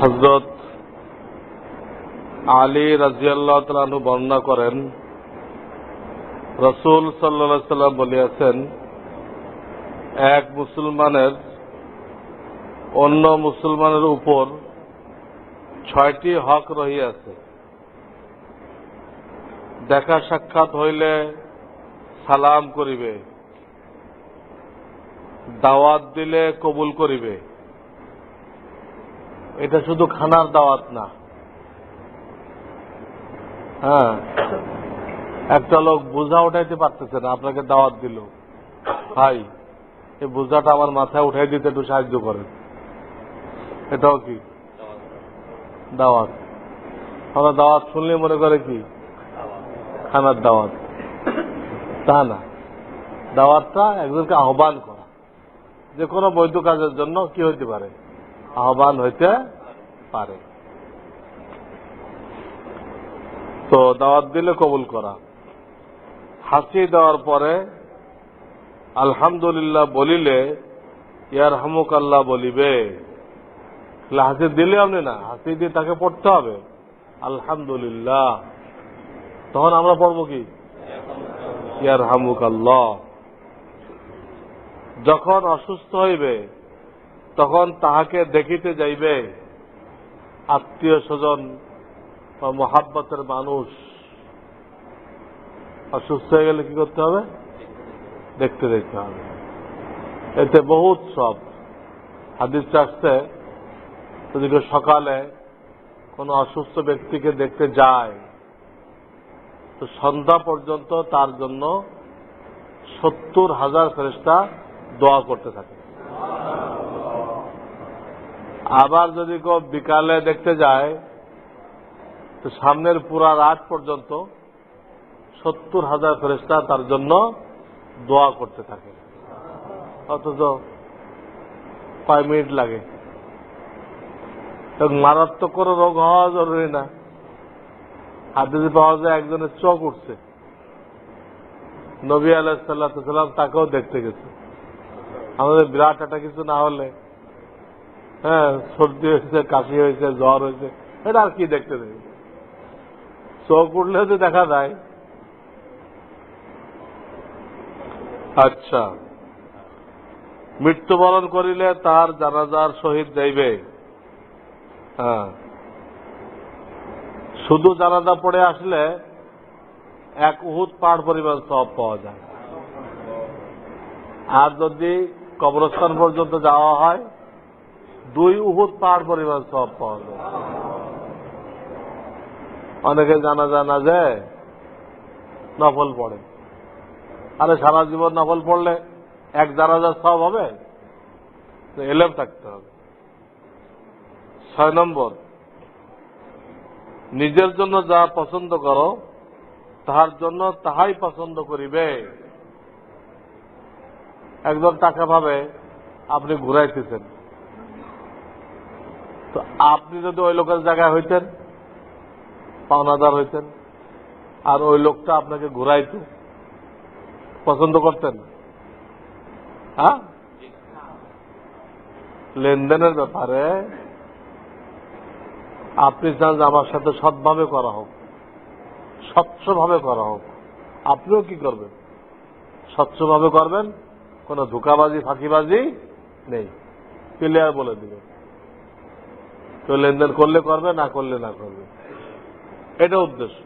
হজরত আলী রাজিয়াল্লাহ তালু বর্ণনা করেন, রসুল সাল্লা সাল্লাম বলিয়াছেন, এক মুসলমানের অন্য মুসলমানের উপর ছয়টি হক রহিয়াছে। দেখা সাক্ষাৎ হইলে সালাম করিবে, দাওয়াত দিলে কবুল করিবে। এটা শুধু খানার দাওয়াত না। হ্যাঁ। একটা লোক বোঝা উঠাইতে পারতেছে না, আপনাকে দাওয়াত দিল। ভাই, এই বোঝাটা আমার মাথায় উঠাই দিতে একটু সাহায্য করেন। এটাও কি? দাওয়াত। আমরা দাওয়াত শুনলে মনে করে কি? খানার দাওয়াত। তা না। দাওয়াতটা একজনকে আহ্বান করা। যে কোনো বৈধ কাজের জন্য কি হইতে পারে? আহ্বান হইতে পারে। তো দাওয়াত দিলে কবুল করা। হাসি দেওয়ার পরে আলহামদুলিল্লাহ বলিলে ইয়ার হামুক আল্লাহ বলিবে হাসি দিলে আপনি না, হাসি দিয়ে তাকে পড়তে হবে। আলহামদুলিল্লাহ। তখন আমরা পড়ব কি? ইয়ার হামুক আল্লাহ যখন অসুস্থ হইবে তখন তাহাকে দেখিতে যাইবে আত্মীয় স্বজন বা মহাব্বতের মানুষ। অসুস্থ হয়ে গেলে কি করতে হবে? দেখতে দেখতে হবে। এতে বহুত সব। হাদিস আসতে যদি কেউ সকালে কোনো অসুস্থ ব্যক্তিকে দেখতে যায়, তো সন্ধ্যা পর্যন্ত তার জন্য সত্তর হাজার ফেরেস্তা দোয়া করতে থাকে। আবার যদি কেউ বিকালে দেখতে যায়, তো সামনের পুরা রাত পর্যন্ত সত্তর হাজার ফেরেস্তা তার জন্য দোয়া করতে থাকে। অথচ কয় মিনিট লাগে। মারাত্মক কোনো রোগ হওয়া জরুরি না। হাতে যে পাওয়া যায় একজনের চোখ উঠছে। নবী আলাহিসাল্লাম তাকেও দেখতে গেছে। আমাদের বিরাট একটা কিছু না হলে হ্যাঁ সর্দি হয়েছে, কাশি হয়েছে, জ্বর হয়েছে, এটা আর কি দেখতে দেবে? চোখ উঠলে তো দেখা যায়। আচ্ছা। মৃত্যুবরণ করিলে তার জানাজার সহিত যাইবে। হ্যাঁ। শুধু জানাজা পড়ে আসলে এক উহুদ পাহাড় পরিমাণ সব পাওয়া যায়। আর যদি কবরস্থান পর্যন্ত যাওয়া হয় দুই উহুদ পাহাড় পরিমাণ সব পাওয়া যায়। অনেকে জানা জানা যে নফল পড়ে। আরে সারা জীবন নফল পড়লে এক জানাজার সব হবে? এলেম থাকতে হবে। ছয় নম্বর, নিজের জন্য যা পছন্দ করো, তাহার জন্য তাহাই পছন্দ করিবে। একজন টাকা ভাবে, আপনি ঘুরাইতেছেন। তো আপনি যদি ওই লোকের জায়গায় হইতেন, পাওনাদার হইতেন, আর ওই লোকটা আপনাকে ঘুরাইত, পছন্দ করতেন? হ্যাঁ? লেনদেনের ব্যাপারে আপনি চান যে আমার সাথে সৎভাবে করা হোক, স্বচ্ছভাবে করা হোক। আপনিও কি করবেন? স্বচ্ছভাবে করবেন? কোনো ধোকাবাজি, ফাঁকিবাজি নেই। ক্লিয়ার বলে দিবেন কেউ লেনদেন করলে করবে, না করলে না করবে। এটা উদ্দেশ্য।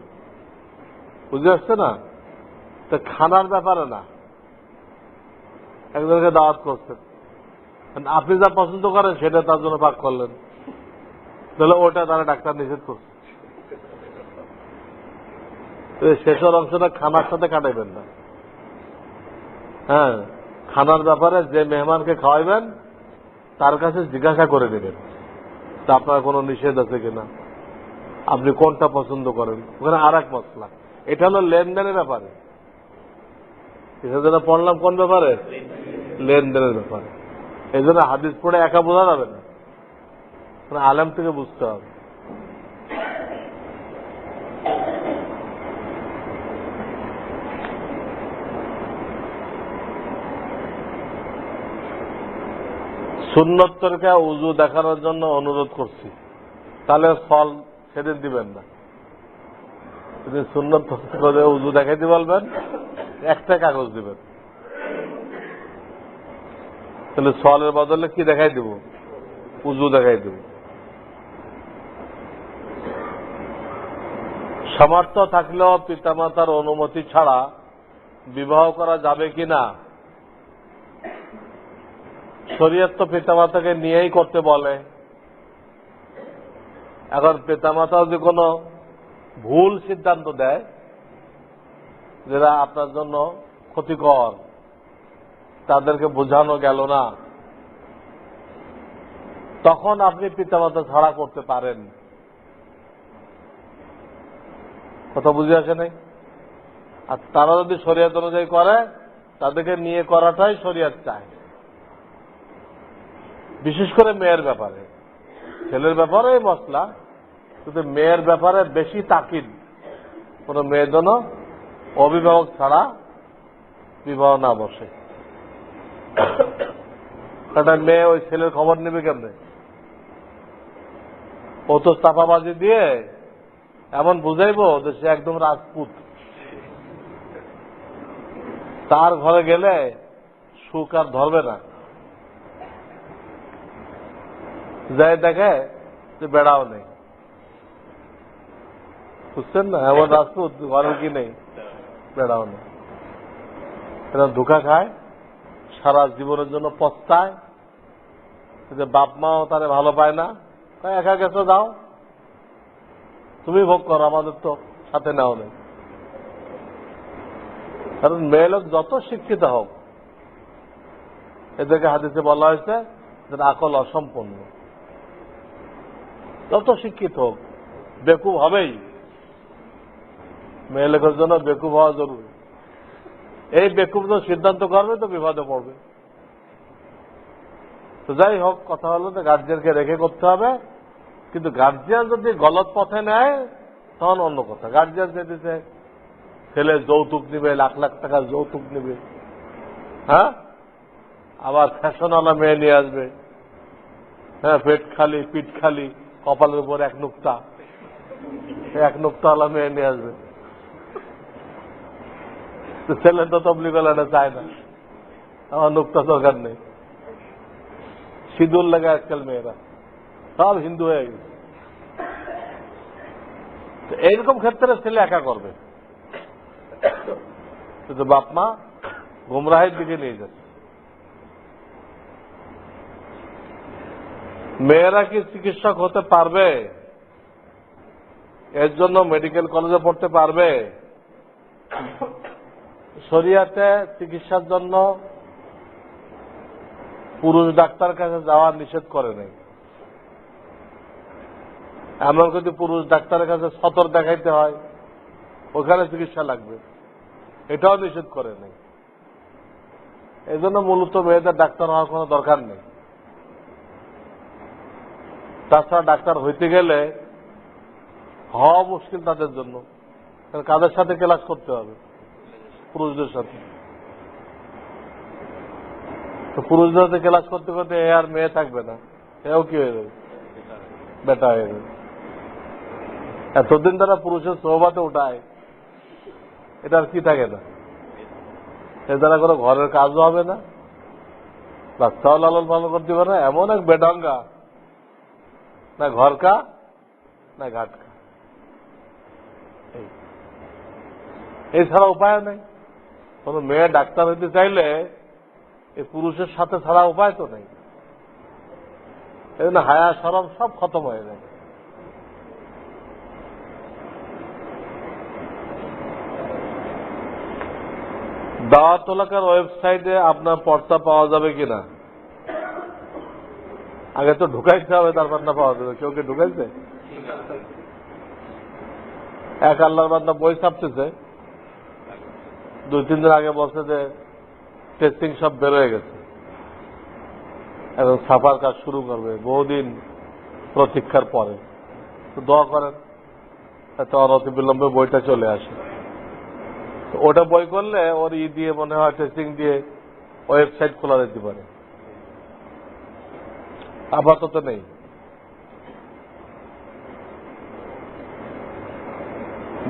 বুঝে আসছে না? তা খানার ব্যাপারে না। একজনকে দাওয়াত করছেন। আপনি যা পছন্দ করেন, সেটা তার জন্য পাক করলেন। তাহলে ওটা তারা ডাক্তার নিষেধ করছে। শেষের অংশটা খানার সাথে কাটাইবেন না। হ্যাঁ খানার ব্যাপারে যে মেহমানকে খাওয়াইবেন, তার কাছে জিজ্ঞাসা করে নেবেন। তা আপনার কোনো নিষেধ আছে কিনা? আপনি কোনটা পছন্দ করেন? ওখানে আর এক মশলা। এটা হলো লেনদেনের ব্যাপারে। এটা যেন পড়লাম কোন ব্যাপারে? লেনদেনের ব্যাপারে। এই জন্য হাদিস পড়ে একা বোঝা যাবে না। আলেম থেকে বুঝতে হবে। সুন্নতরকে উজু দেখানোর জন্য অনুরোধ করছি। তাহলে ফল সেদিন দিবেন না। যদি সুন্নত উজু দেখাইতে বলবেন, একটা কাগজ দিবেন। তাহলে সলের বদলে কি দেখাই দিব? উজু দেখাই দিব। সামর্থ্য থাকলেও পিতামাতার অনুমতি ছাড়া বিবাহ করা যাবে কি না শরীয়ত তো পিতামাতাকে নিয়েই করতে বলে। এখন পিতামাতা যদি কোনো ভুল সিদ্ধান্ত দেয়, যেটা আপনার জন্য ক্ষতিকর, তাদেরকে বোঝানো গেল না, তখন আপনি পিতামাতা ছাড়া করতে পারেন। কথা বুঝে আসে নাই? আর তারা যদি শরিয়াত অনুযায়ী করে, তাদেরকে নিয়ে করাটাই শরিয়াত চায়। বিশেষ করে মেয়ের ব্যাপারে। ছেলের ব্যাপারে মশলা, কিন্তু মেয়ের ব্যাপারে বেশি তাকিদ। কোন মেয়ের জন্য অভিভাবক ছাড়া বিবাহ না বসে। একটা মেয়ে ওই ছেলের খবর নেবে কেমনে? ও তো চাপাবাজি দিয়ে এমন বুঝাইবো যে সে একদম রাজপুত। তার ঘরে গেলে সুখ আর ধরবে না। যাই দেখে যে বেড়াও নেই বুঝছেন না এমন রাজপুত ঘরে কি নেই বেড়াও নেই এরা ধোকা খায় সারা জীবনের জন্য পস্তায় যে বাপ মাও তারে ভালো পায় না তাই একা গেছো যাও তুমি ভোগ করো আমাদের তো সাথে নেও নেই কারণ মেয়ে লোক যত শিক্ষিত হোক এদেরকে হাদিসে বলা হয়েছে যে আকল অসম্পূর্ণ যত শিক্ষিত হোক বেকুব হবেই। মেয়ে লোকের জন্য বেকুব হওয়া জরুরি। এই বেকুব তো সিদ্ধান্ত করবে তো বিপদে পড়বে। তো যাই হোক, কথা হলো গার্জিয়ানকে রেখে করতে হবে। কিন্তু গার্জিয়ান যদি গলত পথে নেয়, তখন অন্য কথা। গার্জিয়ান যেতেছে ছেলে যৌতুক নিবে, লাখ লাখ টাকা যৌতুক নিবে। হ্যাঁ? আবার ফ্যাশনওয়ালা মেয়ে নিয়ে আসবে। হ্যাঁ পেট খালি, পিঠ খালি। কপালের উপর এক নুক্তা। এক নুক্তাওয়ালা মেয়ে নিয়ে আসবে। ছেলে তো তবলিগলাটা চায় না। আমার নুক্তা দরকার নেই। সিঁদুর লাগে আজকাল মেয়েরা। সব হিন্দু হয়ে গেছে। এইরকম ক্ষেত্রে ছেলে একা করবে। কিন্তু বাপ মা গুমরাহের দিকে নিয়ে যাচ্ছে। মেয়েরা কি চিকিৎসক হতে পারবে? এর জন্য মেডিকেল কলেজে পড়তে পারবে? শরিয়াতে চিকিৎসার জন্য পুরুষ ডাক্তার কাছে যাওয়া নিষেধ করে নেই। এমন যদি পুরুষ ডাক্তারের কাছে সতর দেখাইতে হয়, ওখানে চিকিৎসা লাগবে। এটাও নিষেধ করে নেই। এই জন্য মূলত মেয়েদের ডাক্তার হওয়ার কোনো দরকার নেই। তাছাড়া ডাক্তার হইতে গেলে হওয়া মুশকিল তাদের জন্য। কাদের সাথে ক্লাস করতে হবে? পুরুষদের সাথে। পুরুষদের সাথে ক্লাস করতে করতে এ আর মেয়ে থাকবে না। এও কি হয়ে যাবে? বেটা হয়ে যাবে। এতদিন তারা পুরুষের সৌভাতে উঠায় এটা আর কি থাকে না? এ দ্বারা কোনো ঘরের কাজও হবে না। বাচ্চাও লালন পালন করতে পারে না। এমন এক বেডাঙ্গা। না ঘর কা, না ঘাট কা। এছাড়া উপায় নেই। কোন মেয়ে ডাক্তার হইতে চাইলে এই পুরুষের সাথে ছাড়া উপায় তো নেই। এই জন্য হায়া সরম সব খতম হয়ে যায়। দাওয়াত এলাকার ওয়েবসাইটে আপনার পর্চা পাওয়া যাবে কিনা? আগে তো ঢুকাইতে হবে, তারপর না পাওয়া যাবে। কেউ কে ঢুকাইছে? এক আল্লাহর বান্দা বই ছাপতেছে। দুই, তিন দিন আগে বলছে যে টেস্টিং সব বেরোয় গেছে। এখন ছাপার কাজ শুরু করবে, বহুদিন প্রতীক্ষার পরে। তো দোয়া করেন, এত অনতি বিলম্বে বইটা চলে আসে। ওটা বই করলে ওর ই দিয়ে মনে হয় টেস্টিং দিয়ে ওয়েবসাইট খোলা যেতে পারে। আপাতত নেই।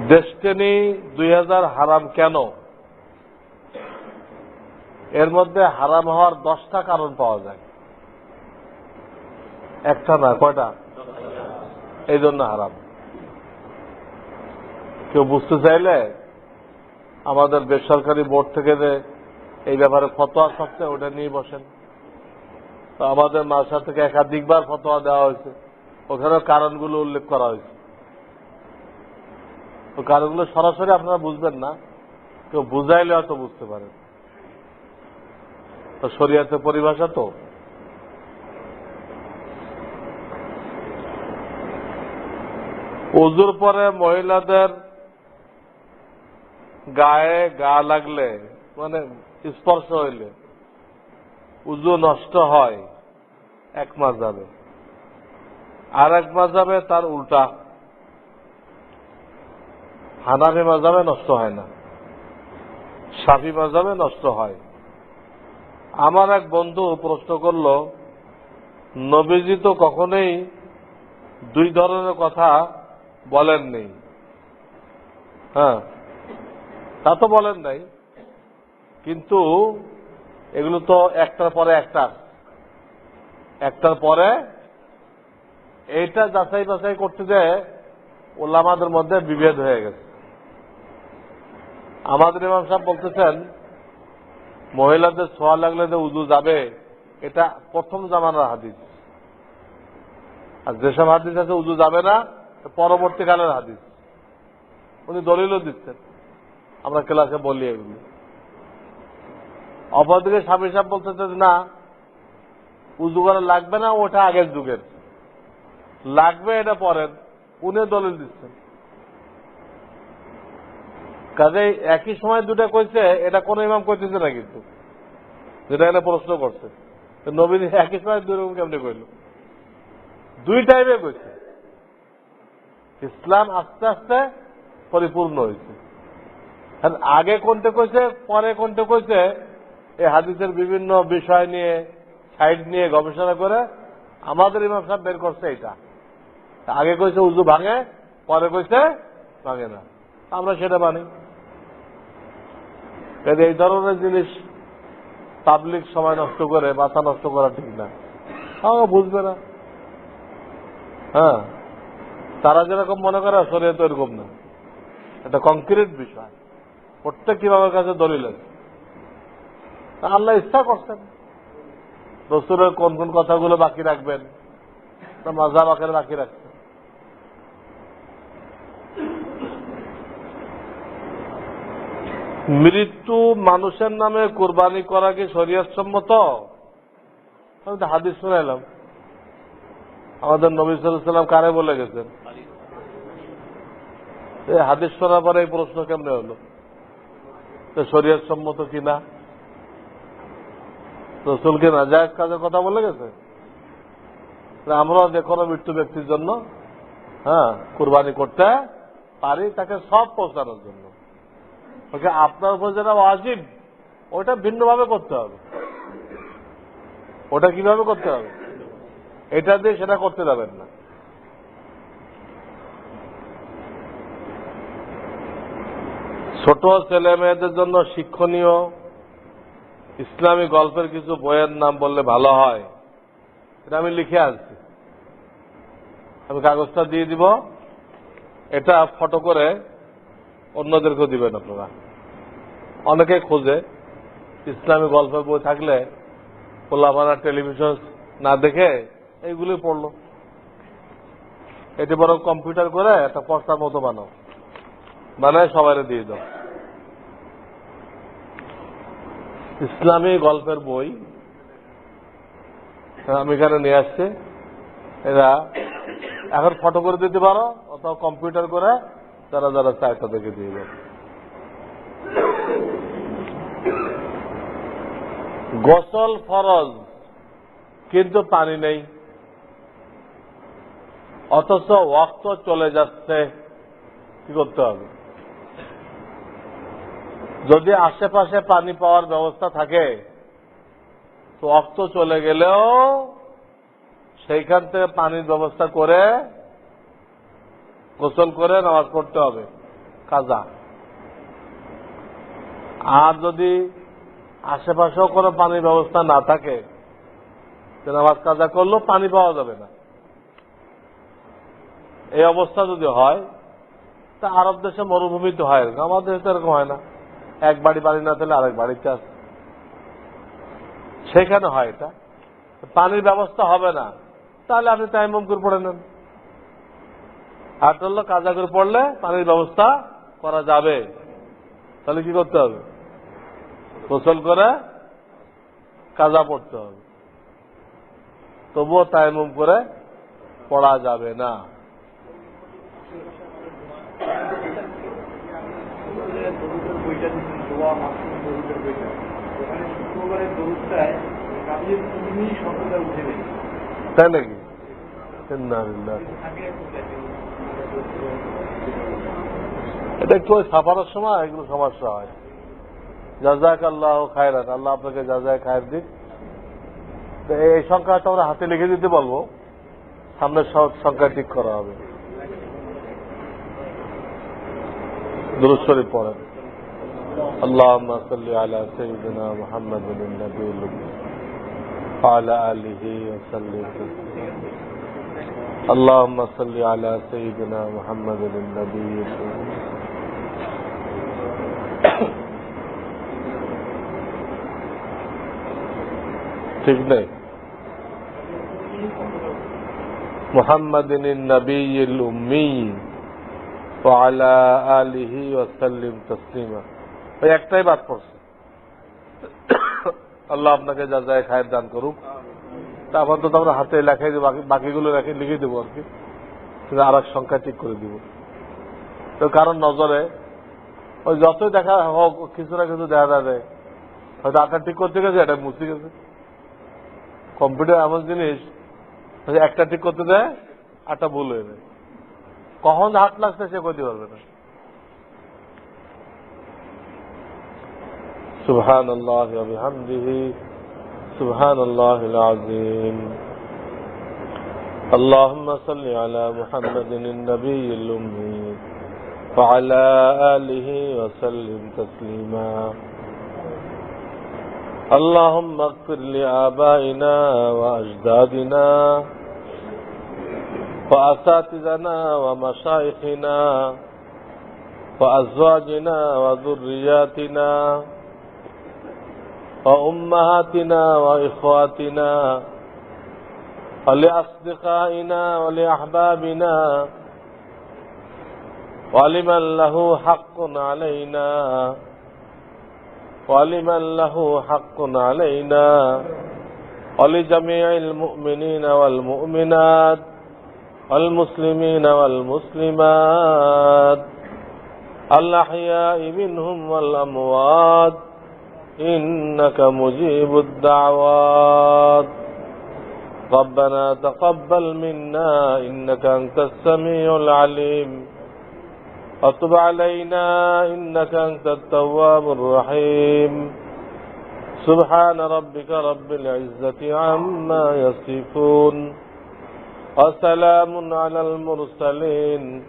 ডেস্টেনি দুই হারাম কেন? এর মধ্যে হারাম হওয়ার দশটা কারণ পাওয়া যায়। একটা না, কয়টা? এই জন্য হারাম। কেউ বুঝতে চাইলে আমাদের বেসরকারি বোর্ড থেকে যে এই ব্যাপারে ফতোয়া থাকছে ওটা নিয়ে বসেন। তো আমাদের মাসা থেকে একাধিকবার ফতোয়া দেওয়া হয়েছে। ওখানে কারণগুলো উল্লেখ করা হয়েছে। তো কারণগুলো সরাসরি আপনারা বুঝবেন না। কেউ বুঝাইলে হয়তো বুঝতে পারেন। তো শরিয়াতে পরিভাষা তো। উজুর পরে মহিলাদের গায়ে গা লাগলে মানে স্পর্শ হইলে, উজু নষ্ট হয়। এক মাস যাবে আর এক মাস যাবে তার উল্টা। হানাফি মাজাবে নষ্ট হয় না। সাফি মাজাবে নষ্ট হয়। আমার এক বন্ধু প্রশ্ন করল, নবীজি তো কখনোই দুই ধরনের কথা বলেননি হ্যাঁ তা তো বলেন নাই। কিন্তু এগুলো তো একটার পরে একটা একটার পরে এইটা যাচাই বাছাই করতে যে ওলামাদের মধ্যে বিভেদ হয়ে গেছে। আমাদের ইমাম সাহেব বলতেছেন, মহিলাদের ছোঁয়া লাগলে যে উজু যাবে, এটা প্রথম জামানার হাদিস। আর যেসব হাদিস আছে, উজু যাবে না পরবর্তীকালের হাদিস। উনি দলিলও দিচ্ছেন। আমরা ক্লাসে বলি এগুলি। অপরদিকে স্বামী সাহেব বলতেছে না উজু করা লাগবে না, ওটা আগের যুগের। লাগবে এটা পরের। উনি দলিল দিচ্ছেন। কাজে একই সময় দুটা কইছে, এটা কোন ইমাম কইতেছে না কিন্তু। যেটা এখানে প্রশ্ন করছে। নবীন একই সময় দুই রকম কেমনি কইল? দুই টাইমে কইছে। ইসলাম আস্তে আস্তে পরিপূর্ণ হয়েছে আগে কোনটা কইছে, পরে কোনটা কইছে, এই হাদিসের বিভিন্ন বিষয় নিয়ে সাইড নিয়ে গবেষণা করে আমাদের ইমাম সাহেব বের করছে এটা। আগে কইছে উজু ভাঙে, পরে কইছে ভাঙে না। আমরা সেটা মানি। এই ধরনের জিনিস পাবলিক সময় নষ্ট করে, মাথা নষ্ট করা ঠিক না হ্যাঁ বুঝবে না। হ্যাঁ তারা যেরকম মনে করে শরীরে তো এরকম না। এটা কংক্রিট বিষয়। প্রত্যেক ইমামের কাছে দলিল আল্লাহ ইচ্ছা করছেন। রসুরের কোন কোন কথাগুলো বাকি রাখবেন? মাঝাব আকারে বাকি রাখছেন মৃত্যু মানুষের নামে কোরবানি করা কি সম্মত আমি তো হাদিস শুনাইলাম। আমাদের নবী সাল্লাম কারে বলে গেছেন? হাদিস শোনার পরে এই প্রশ্ন কেমনে হলো? শরীয়ত সম্মত কিনা রসুলকে নাজায়জ কাজের কথা বলে গেছে? আমরাও যে কোনো মৃত্যু ব্যক্তির জন্য। হ্যাঁ কোরবানি করতে পারি, তাকে সব পৌঁছানোর জন্য। ওকে, আপনার উপর যেটা ওয়াজিব, ওটা ভিন্নভাবে করতে হবে। ওটা কীভাবে করতে হবে? এটা দিয়ে সেটা করতে যাবেন না। ছোট ছেলে মেয়েদের জন্য শিক্ষণীয় ইসলামী গল্পের কিছু বইয়ের নাম বললে ভালো হয়। এটা আমি লিখে আনছি। আমি কাগজটা দিয়ে দিব। এটা ফটো করে অন্যদেরকেও দিবেন আপনারা। অনেকে খোঁজে ইসলামী গল্পের বই থাকলে পোলাপানা টেলিভিশন না দেখে এইগুলি পড়ল। এটি বরং কম্পিউটার করে একটা পর্সার মতো বানাও। বানায় সবাই দিয়ে দাও। ইসলামী গল্পের বই আমি এখানে নিয়ে আসছি। এরা এখন ফটো করে দিতে পারো অথবা কম্পিউটার করে যারা যারা চায় তাদেরকে দিয়ে দেবে। গোসল ফরজ, কিন্তু পানি নেই। অথচ ওয়াক্ত চলে যাচ্ছে, কি করতে হবে? যদি আশেপাশে পানি পাওয়ার ব্যবস্থা থাকে, তো অক্ত চলে গেলেও সেইখান থেকে পানির ব্যবস্থা করে গোসল করে নামাজ পড়তে হবে। কাজা। আর যদি আশেপাশেও কোনো পানির ব্যবস্থা না থাকে, তো নামাজ কাজা করলেও পানি পাওয়া যাবে না। এই অবস্থা যদি হয়, তা আরব দেশে মরুভূমি তো হয় আমাদের দেশে এরকম হয় না। এক বাড়ি বাড়ি না থাকলে আরেক বাড়িতে আছে সেখানে হয় এটা। পানির ব্যবস্থা হবে না। তাহলে আপনি তাইমুম করে পড়ে নেন। করলে কাজা করে পড়লে পানির ব্যবস্থা করা যাবে। তাহলে কি করতে হবে? গোসল করে কাজা পড়তে হবে। তবুও তাইমুম করে পড়া যাবে না দরুদের বইটা দোয়া মাসুম দরুদের বইটা ওখানে শুক্রবারের দরুদটায় তুমি শব্দটা উঠে নেই তাই নাকি? এটা একটু ওই সাফারের সময় এগুলো সমস্যা হয়। জাজাক আল্লাহ খায়রান। আল্লাহ আপনাকে জাজায় খায়ের দিক। তো এই সংখ্যাটা আমরা হাতে লিখে দিতে বলব। সামনের সং- সংখ্যা ঠিক করা হবে। শরীফ পড়েন। اللهم صل على سيدنا محمد النبي الأمي وعلى آله وسلم اللهم صل على سيدنا محمد النبي الأمي ঠিক নেই محمد النبي الأمي وعلى آله وسلم تسليما ওই একটাই বাদ পড়ছে। আল্লাহ আপনাকে যা যায় খায়ের দান করুক। তা আপাতত আমরা হাতে লেখাই দেবো, বাকি- বাকিগুলো রেখে লিখে দেবো আর কি। কিন্তু আর এক সংখ্যা ঠিক করে দিব। তো কারণ নজরে, ওই যতই দেখা হোক, কিছু না কিছু দেখা যাবে। হয়তো আটা ঠিক করতে গেছে এটা মুছে গেছে। কম্পিউটার এমন জিনিস একটা ঠিক করতে দেয় আটটা ভুল হয়ে যায়। কখন হাত লাগছে সে করতে পারবে না। سبحان الله وبحمده سبحان الله العظيم اللهم صل على محمد النبي الأمي وعلى آله وسلم تسليما اللهم اغفر لآبائنا وأجدادنا وأساتذنا ومشايخنا وأزواجنا وذرياتنا وأمهاتنا وإخواتنا ولأصدقائنا ولأحبابنا ولمن له حق علينا ولمن له حق علينا ولجميع المؤمنين والمؤمنات والمسلمين والمسلمات الأحياء منهم والأموات إنك مجيب الدعوات. ربنا تقبل منا إنك أنت السميع العليم. وتب علينا إنك أنت التواب الرحيم. سبحان ربك رب العزة عما يصفون. وسلام على المرسلين.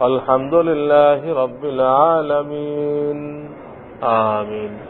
والحمد لله رب العالمين. آمين.